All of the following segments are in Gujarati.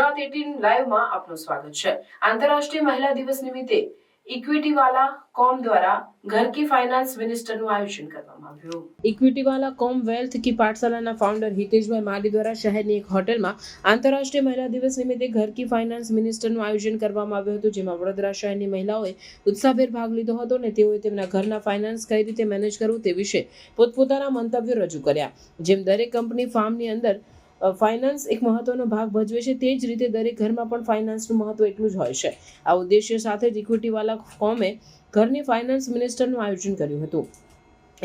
ગુજરાત એટીન લાઈવમાં આપનું સ્વાગત છે. આંતરરાષ્ટ્રીય મહિલા દિવસ નિમિત્તે ઘર કી ફાઇનાન્સ મિનિસ્ટરનું આયોજન આયોજન કરવામાં આવ્યું હતું, જેમાં વડોદરા શહેરની મહિલાઓએ ઉત્સાહભેર ભાગ લીધો હતો અને તેઓએ તેમના ઘરના ફાઇનાન્સ કઈ રીતે મેનેજ કરવું તે વિશે પોતપોતાના મંતવ્યો રજૂ કર્યા. જેમ દરેક કંપની ફાર્મની અંદર ફાઇનાન્સ એક મહત્વનો ભાગ ભજવે છે, તે જ રીતે દરેક ઘરમાં પણ ફાઇનાન્સનું મહત્વ એટલું જ હોય છે. આ ઉદ્દેશ્ય સાથે જ ઇક્વિટીવાલા કોમે ઘરની ફાઇનાન્સ મિનિસ્ટરનું આયોજન કર્યું હતું.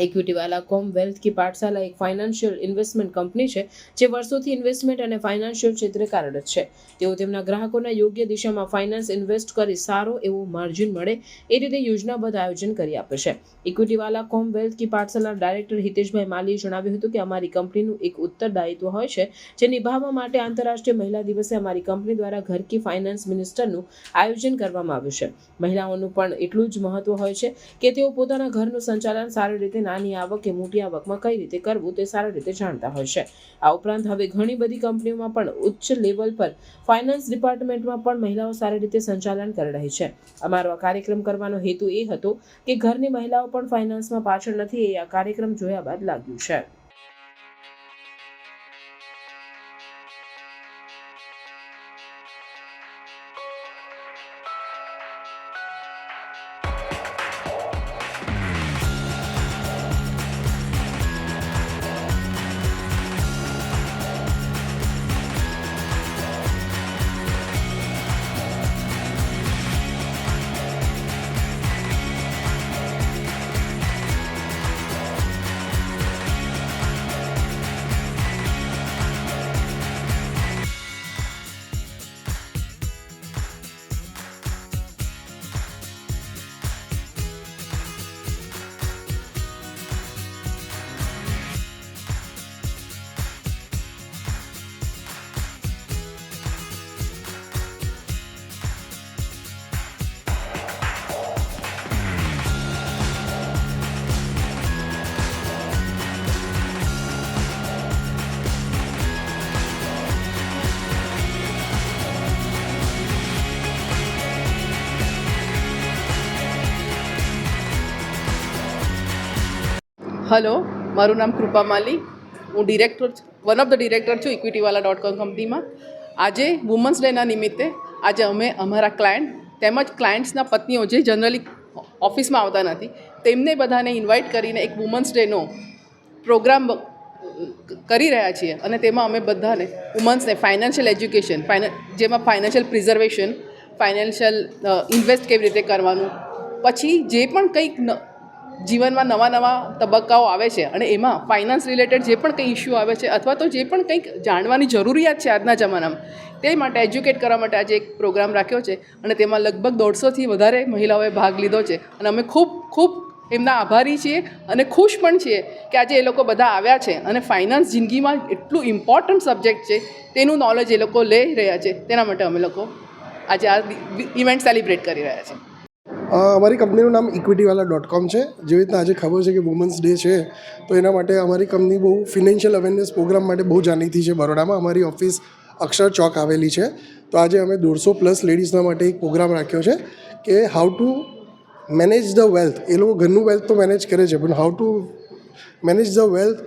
ઇક્વિટીવાલા કોમ વેલ્થ કી પાઠશાલા એક ફાઇનાન્શિયલ ઇન્વેસ્ટમેન્ટ કંપની છે, જે વર્ષોથી ઇન્વેસ્ટમેન્ટ અને ફાઇનાન્શિયલ ક્ષેત્રે કાર્યરત છે. તેઓ તેમના ગ્રાહકોના યોગ્ય દિશામાં ફાઇનાન્સ ઇન્વેસ્ટ કરી સારો એવો માર્જિન મળે એ રીતે યોજનાબદ્ધ આયોજન કરી આપે છે. કોમ વેલ્થ કી પાઠશાલાના ડાયરેક્ટર હિતેશભાઈ માલીએ જણાવ્યું હતું કે અમારી કંપનીનું એક ઉત્તરદાયિત્વ હોય છે, જે નિભાવવા માટે આંતરરાષ્ટ્રીય મહિલા દિવસે અમારી કંપની દ્વારા ઘર કી ફાઇનાન્સ મિનિસ્ટરનું આયોજન કરવામાં આવ્યું છે. મહિલાઓનું પણ એટલું જ મહત્વ હોય છે કે તેઓ પોતાના ઘરનું સંચાલન સારી રીતે નાની આવક કે મોટી આવકમાં કઈ રીતે કરવું તે સારી રીતે જાણતા હોય છે. આ ઉપરાંત હવે ઘણી બધી કંપનીઓમાં પણ ઉચ્ચ લેવલ પર ફાઇનાન્સ ડિપાર્ટમેન્ટમાં પણ મહિલાઓ સારી રીતે સંચાલન કરી રહી છે. અમારો આ કાર્યક્રમ કરવાનો હેતુ એ હતો કે ઘરની મહિલાઓ પણ ફાઇનાન્સમાં પાછળ નથી એ આ કાર્યક્રમ જોયા બાદ લાગ્યું છે. હલો, મારું નામ કૃપા માલી હું director one of the director છું ઇક્વિટીવાલા ડોટ કોમ કંપનીમાં આજે વુમન્સ ડેના નિમિત્તે આજે અમે અમારા ક્લાયન્ટ તેમજ ક્લાયન્ટ્સના પત્નીઓ જે જનરલી ઓફિસમાં આવતા નથી, તેમને બધાને ઇન્વાઇટ કરીને એક વુમન્સ ડેનો પ્રોગ્રામ કરી રહ્યા છીએ અને તેમાં અમે બધાને વુમન્સને ફાઇનાન્શિયલ એજ્યુકેશન ફાઇના જેમાં ફાઇનાન્શિયલ પ્રિઝર્વેશન ફાઇનાન્શિયલ ઇન્વેસ્ટ કેવી રીતે કરવાનું, પછી જે પણ કંઈક જીવનમાં નવા નવા તબક્કાઓ આવે છે અને એમાં ફાઇનાન્સ રિલેટેડ જે પણ કંઈ ઇસ્યુ આવે છે અથવા તો જે પણ કંઈક જાણવાની જરૂરિયાત છે આજના જમાનામાં, તે માટે એજ્યુકેટ કરવા માટે આજે એક પ્રોગ્રામ રાખ્યો છે અને તેમાં લગભગ દોઢસોથી વધારે મહિલાઓએ ભાગ લીધો છે. અને અમે ખૂબ ખૂબ એમના આભારી છીએ અને ખુશ પણ છીએ કે આજે એ લોકો બધા આવ્યા છે અને ફાઇનાન્સ જિંદગીમાં એટલું ઇમ્પોર્ટન્ટ સબ્જેક્ટ છે, તેનું નોલેજ એ લોકો લઈ રહ્યા છે. તેના માટે અમે લોકો આજે આ ઇવેન્ટ સેલિબ્રેટ કરી રહ્યા છીએ. અમારી કંપનીનું નામ ઇક્વિટીવાલા ડોટ કોમ છે. જેવી રીતના આજે ખબર છે કે વુમન્સ ડે છે, તો એના માટે અમારી કંપની બહુ ફિનાન્શિયલ અવેરનેસ પ્રોગ્રામ માટે બહુ જાણીતી છે બરોડામાં. અમારી ઓફિસ અક્ષર ચોક આવેલી છે. તો આજે અમે દોઢસો પ્લસ લેડીઝના માટે એક પ્રોગ્રામ રાખ્યો છે કે how to manage the wealth એ લોકો ઘરનું વેલ્થ તો મેનેજ કરે છે, પણ how to manage the wealth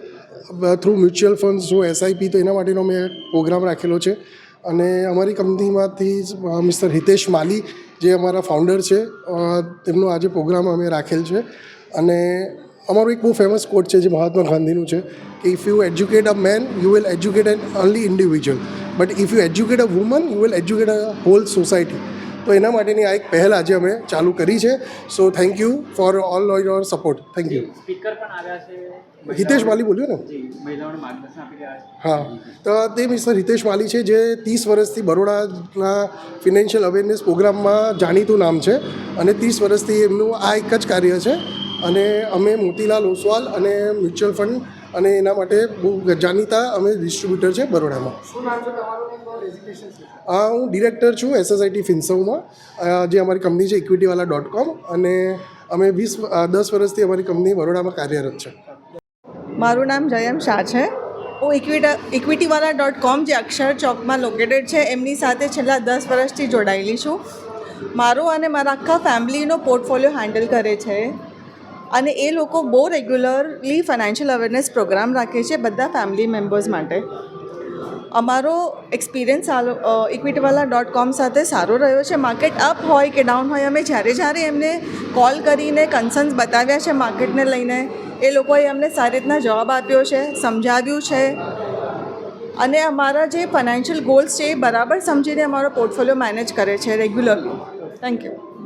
through mutual funds through SIP તો એના માટેનો મેં પ્રોગ્રામ રાખેલો છે. અને અમારી કંપનીમાંથી મિસ્ટર હિતેશ માલી, જે અમારા ફાઉન્ડર છે તેમનો આજે પ્રોગ્રામ અમે રાખેલ છે. અને અમારું એક બહુ ફેમસ કોટ છે, જે મહાત્મા ગાંધીનું છે, કે if you educate a man you will educate an only individual but if you educate a woman you will educate a whole society તો એના માટેની આ એક પહેલ આજે અમે ચાલુ કરી છે. So thank you for all your support thank you speaker પણ આવ્યા છે. હિતેશ માલી બોલ્યો ને? હા. તો તે મિસ્ટર હિતેશ માલી છે જે ત્રીસ વર્ષથી બરોડાના ફિનાન્શિયલ અવેરનેસ પ્રોગ્રામમાં જાણીતું નામ છે અને ત્રીસ વર્ષથી એમનું આ એક જ કાર્ય છે. અને અમે મોતીલાલ ઓસવાલ અને મ્યુચ્યુઅલ ફંડ અને એના માટે બહુ જાણીતા અમે ડિસ્ટ્રીબ્યુટર છે બરોડામાં. હા હું ડિરેક્ટર છું એસએસઆઈટી ફિન્સવમાં જે અમારી કંપની છે ઇક્વિટીવાલા ડોટ કોમ અને અમે વીસ દસ વર્ષથી અમારી કંપની બરોડામાં કાર્યરત છે. મારું નામ જયમ શાહ છે. હું ઇક્વિટા ઇક્વિટીવાલા ડોટ કોમ જે અક્ષર ચોકમાં લોકેટેડ છે એમની સાથે છેલ્લા દસ વર્ષથી જોડાયેલી છું. મારો અને મારા આખા ફેમિલીનો પોર્ટફોલિયો હેન્ડલ કરે છે. અને એ લોકો બહુ રેગ્યુલરલી ફાઇનાન્શિયલ અવેરનેસ પ્રોગ્રામ રાખે છે બધા ફેમિલી મેમ્બર્સ માટે. અમારો એક્સપિરિયન્સ ઇક્વિટીવાલા ડોટ કોમ સાથે સારો રહ્યો છે. માર્કેટ અપ હોય કે ડાઉન હોય, અમે જ્યારે જ્યારે એમને કોલ કરીને કન્સર્ન્સ બતાવ્યા છે માર્કેટને લઈને, એ લોકોએ અમને સારી રીતના જવાબ આપ્યો છે, સમજાવ્યું છે. અને અમારા જે ફાઇનાન્શિયલ ગોલ્સ છે એ બરાબર સમજીને અમારો પોર્ટફોલિયો મેનેજ કરે છે રેગ્યુલરલી થેન્ક યુ